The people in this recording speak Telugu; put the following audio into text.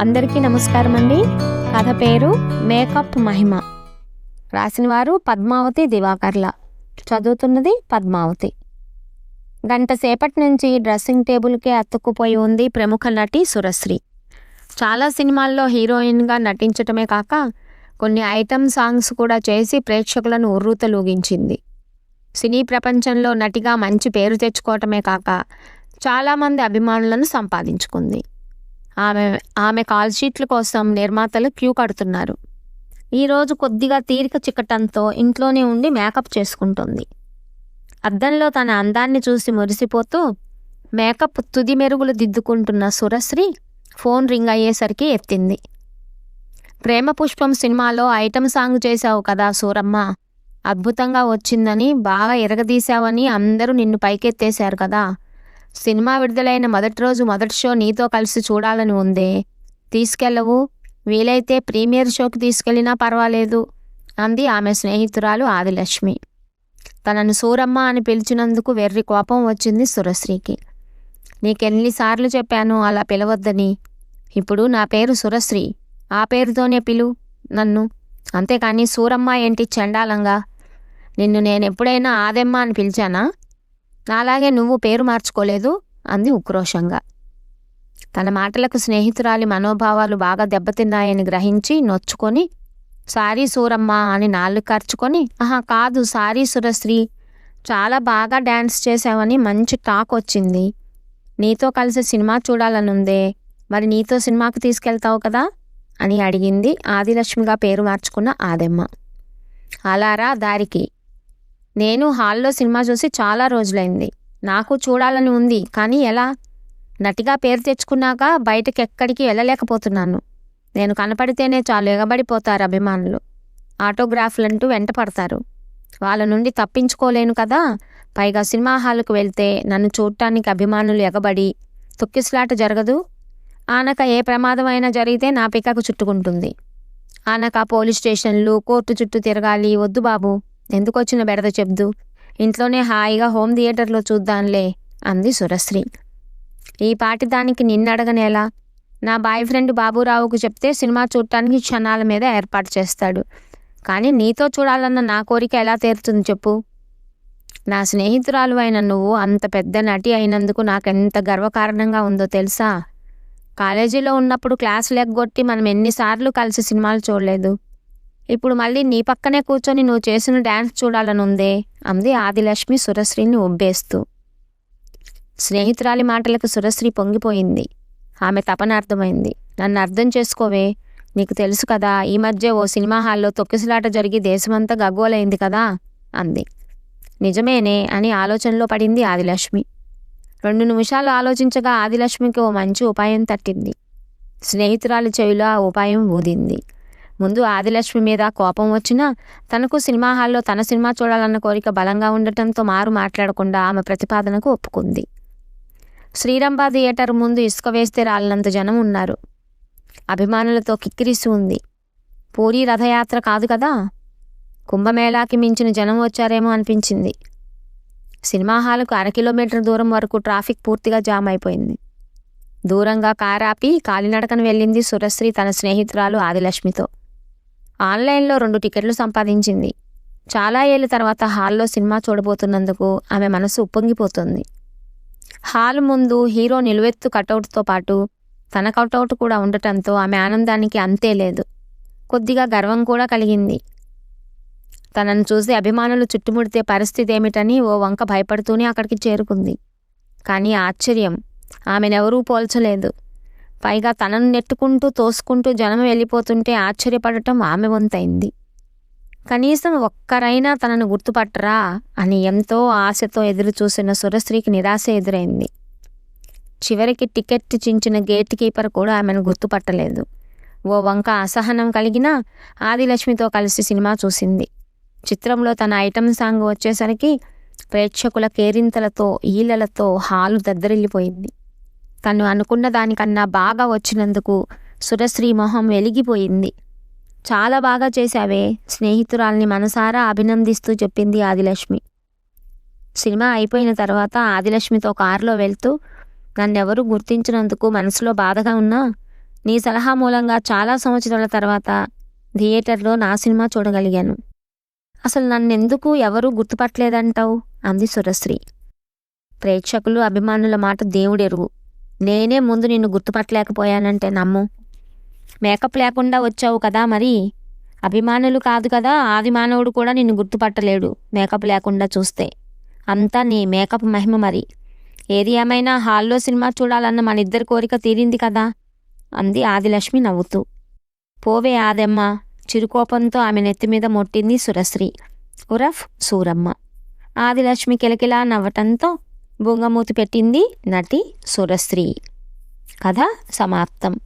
అందరికీ నమస్కారం అండి. కథ పేరు మేకప్ మహిమ. రాసినవారు పద్మావతి దివాకర్ల. చదువుతున్నది పద్మావతి. గంట సేపటి నుంచి డ్రెస్సింగ్ టేబుల్కే అతుక్కుపోయి ఉంది ప్రముఖ నటి సురశ్రీ. చాలా సినిమాల్లో హీరోయిన్గా నటించటమే కాక కొన్ని ఐటమ్ సాంగ్స్ కూడా చేసి ప్రేక్షకులను ఉర్రూతలూగించింది సినీ ప్రపంచంలో నటిగా మంచి పేరు తెచ్చుకోవటమే కాక చాలామంది అభిమానులను సంపాదించుకుంది. ఆమె ఆమె కాల్ షీట్ల కోసం నిర్మాతలు క్యూ కడుతున్నారు. ఈరోజు కొద్దిగా తీరిక చిక్కటంతో ఇంట్లోనే ఉండి మేకప్ చేసుకుంటుంది. అద్దంలో తన అందాన్ని చూసి మురిసిపోతూ మేకప్ తుది మెరుగులు దిద్దుకుంటున్న సురశ్రీ ఫోన్ రింగ్ అయ్యేసరికి ఎత్తింది. ప్రేమ పుష్పం సినిమాలో ఐటమ్ సాంగ్ చేశావు కదా సూరమ్మ. అద్భుతంగా వచ్చిందని బాగా ఎరగదీశావని అందరూ నిన్ను పైకెత్తేశారు కదా. సినిమా విడుదలైన మొదటి రోజు మొదటి షో నీతో కలిసి చూడాలని ఉందే. తీసుకెళ్ళవు వీలైతే ప్రీమియర్ షోకి తీసుకెళ్ళినా పర్వాలేదు అంది ఆమె స్నేహితురాలు ఆదిలక్ష్మి. తనను సూరమ్మ అని పిలిచినందుకు వెర్రి కోపం వచ్చింది సురశ్రీకి. నీకెన్నిసార్లు చెప్పాను అలా పిలవద్దని. ఇప్పుడు నా పేరు సురశ్రీ. ఆ పేరుతోనే పిలు నన్ను. అంతేకాని సూరమ్మ ఏంటి చండాలంగా? నిన్ను నేను ఎప్పుడైనా ఆదెమ్మ అని పిలిచానా? నాలాగే నువ్వు పేరు మార్చుకోలేదు అంది ఉక్రోషంగా. తన మాటలకు స్నేహితురాలి మనోభావాలు బాగా దెబ్బతిన్నాయని గ్రహించి నొచ్చుకొని సారీ సూరమ్మ అని నాళ్ళు ఖర్చుకొని ఆహా కాదు సారీ సురశ్రీ చాలా బాగా డ్యాన్స్ చేసావని మంచి టాక్ వచ్చింది. నీతో కలిసి సినిమా చూడాలనుందే మరి నీతో సినిమాకు తీసుకెళ్తావు కదా? అని అడిగింది ఆదిలక్ష్మిగా పేరు మార్చుకున్న ఆదెమ్మ. అలారా దారికి. నేను హాల్లో సినిమా చూసి చాలా రోజులైంది. నాకు చూడాలని ఉంది కానీ ఎలా? నటిగా పేరు తెచ్చుకున్నాక బయటకి ఎక్కడికి వెళ్ళలేకపోతున్నాను. నేను కనపడితేనే చాలు ఎగబడిపోతారు అభిమానులు. ఆటోగ్రాఫ్లంటూ వెంట పడతారు వాళ్ళ నుండి తప్పించుకోలేను కదా? పైగా సినిమా హాల్కు వెళ్తే నన్ను చూడటానికి అభిమానులు ఎగబడి తొక్కిసలాట జరగదు? ఆనక ఏ ప్రమాదమైనా జరిగితే నా పిక్కకు చుట్టుకుంటుంది. ఆనక పోలీస్ స్టేషన్లు కోర్టు చుట్టూ తిరగాలి వద్దు బాబు. ఎందుకు వచ్చిన బెడద చెప్దు ఇంట్లోనే హాయిగా హోమ్ థియేటర్లో చూద్దాంలే అంది సురశ్రీ. ఈ పాటి దానికి నిన్నడగనేలా నా బాయ్ ఫ్రెండ్ బాబురావుకు చెప్తే సినిమా చూడటానికి క్షణాల మీద ఏర్పాటు చేస్తాడు. కానీ నీతో చూడాలన్న నా కోరిక ఎలా తీరుతుంది చెప్పు? నా స్నేహితురాలు అయిన నువ్వు అంత పెద్ద నటి అయినందుకు నాకు ఎంత గర్వకారణంగా ఉందో తెలుసా? కాలేజీలో ఉన్నప్పుడు క్లాసులు ఎగ్గొట్టి మనం ఎన్నిసార్లు కలిసి సినిమాలు చూడలేదు. ఇప్పుడు మళ్ళీ నీ పక్కనే కూర్చొని నువ్వు చేసిన డ్యాన్స్ చూడాలనుందే అంది ఆదిలక్ష్మి సురశ్రీని ఉబ్బేస్తూ. స్నేహితురాలి మాటలకు సురశ్రీ పొంగిపోయింది. ఆమె తపన అర్థమైంది. నన్ను అర్థం చేసుకోవే నీకు తెలుసు కదా ఈ మధ్య ఓ సినిమా హాల్లో తొక్కిసలాట జరిగి దేశమంతా గగ్గోలైంది కదా అంది. నిజమేనే అని ఆలోచనలో పడింది ఆదిలక్ష్మి. రెండు నిమిషాలు ఆలోచించగా ఆదిలక్ష్మికి ఓ మంచి ఉపాయం తట్టింది. స్నేహితురాలి చెవిలో ఆ ఉపాయం ఊదింది. ముందు ఆదిలక్ష్మి మీద కోపం వచ్చినా తనకు సినిమా హాల్లో తన సినిమా చూడాలన్న కోరిక బలంగా ఉండటంతో మారు మాట్లాడకుండా ఆమె ప్రతిపాదనకు ఒప్పుకుంది. శ్రీరంభ థియేటర్ ముందు ఇసుక వేస్తే రాలినంత జనం ఉన్నారు. అభిమానులతో కిక్కిరిసి ఉంది. పూరి రథయాత్ర కాదు కదా? కుంభమేళాకి మించిన జనం వచ్చారేమో అనిపించింది. సినిమా హాల్కు అర కిలోమీటర్ దూరం వరకు ట్రాఫిక్ పూర్తిగా జామ్ అయిపోయింది. దూరంగా కారాపి కాలినడకన వెళ్ళింది సురశ్రీ తన స్నేహితురాలు ఆదిలక్ష్మితో. ఆన్లైన్లో రెండు టికెట్లు సంపాదించింది. చాలా ఏళ్ళ తర్వాత హాల్లో సినిమా చూడబోతున్నందుకు ఆమె మనసు ఉప్పొంగిపోతుంది. హాల్ ముందు హీరో నిలువెత్తు కటౌట్తో పాటు తన కటౌట్ కూడా ఉండటంతో ఆమె ఆనందానికి అంతే లేదు. కొద్దిగా గర్వం కూడా కలిగింది. తనను చూసి అభిమానులు చుట్టుముడితే పరిస్థితి ఏమిటని ఓ వంక భయపడుతూనే అక్కడికి చేరుకుంది. కానీ ఆశ్చర్యం ఆమెనెవరూ పోల్చలేదు. పైగా తనను నెట్టుకుంటూ తోసుకుంటూ జనం వెళ్ళిపోతుంటే ఆశ్చర్యపడటం ఆమె వంతైంది. కనీసం ఒక్కరైనా తనను గుర్తుపట్టరా అని ఎంతో ఆశతో ఎదురు చూసిన సురశ్రీకి నిరాశ ఎదురైంది. చివరికి టికెట్ చించిన గేట్ కీపర్ కూడా ఆమెను గుర్తుపట్టలేదు. ఓ వంక అసహనం కలిగిన ఆదిలక్ష్మితో కలిసి సినిమా చూసింది. చిత్రంలో తన ఐటమ్ సాంగ్ వచ్చేసరికి ప్రేక్షకుల కేరింతలతో ఈలలతో హాలు దద్దరిల్లిపోయింది. తను అనుకున్న దానికన్నా బాగా వచ్చినందుకు సురశ్రీ మొహం వెలిగిపోయింది. చాలా బాగా చేశావే స్నేహితురాల్ని మనసారా అభినందిస్తూ చెప్పింది ఆదిలక్ష్మి. సినిమా అయిపోయిన తర్వాత ఆదిలక్ష్మితో కారులో వెళ్తూ నన్నెవరూ గుర్తించినందుకు మనసులో బాధగా ఉన్నా నీ సలహా మూలంగా చాలా సంవత్సరాల తర్వాత థియేటర్లో నా సినిమా చూడగలిగాను. అసలు నన్నెందుకు ఎవరూ గుర్తుపట్టలేదంటావు? అంది సురశ్రీ. ప్రేక్షకులు అభిమానుల మాట దేవుడెరుగు. నేనే ముందు నిన్ను గుర్తుపట్టలేకపోయానంటే నమ్ము. మేకప్ లేకుండా వచ్చావు కదా మరి. అభిమానులు కాదు కదా ఆదిమానవుడు కూడా నిన్ను గుర్తుపట్టలేడు మేకప్ లేకుండా చూస్తే. అంతా నీ మేకప్ మహిమ మరి. ఏది ఏమైనా హాల్లో సినిమా చూడాలన్న మన ఇద్దరి కోరిక తీరింది కదా అంది ఆదిలక్ష్మి నవ్వుతూ. పోవే ఆదెమ్మ చిరుకోపంతో ఆమె నెత్తి మీద మొట్టింది సురశ్రీ. ఉరఫ్ సూరమ్మ. ఆదిలక్ష్మి కిలకిలా నవ్వటంతో బొంగమూతి పెట్టింది నటి సురశ్రీ. కథ సమాప్తం.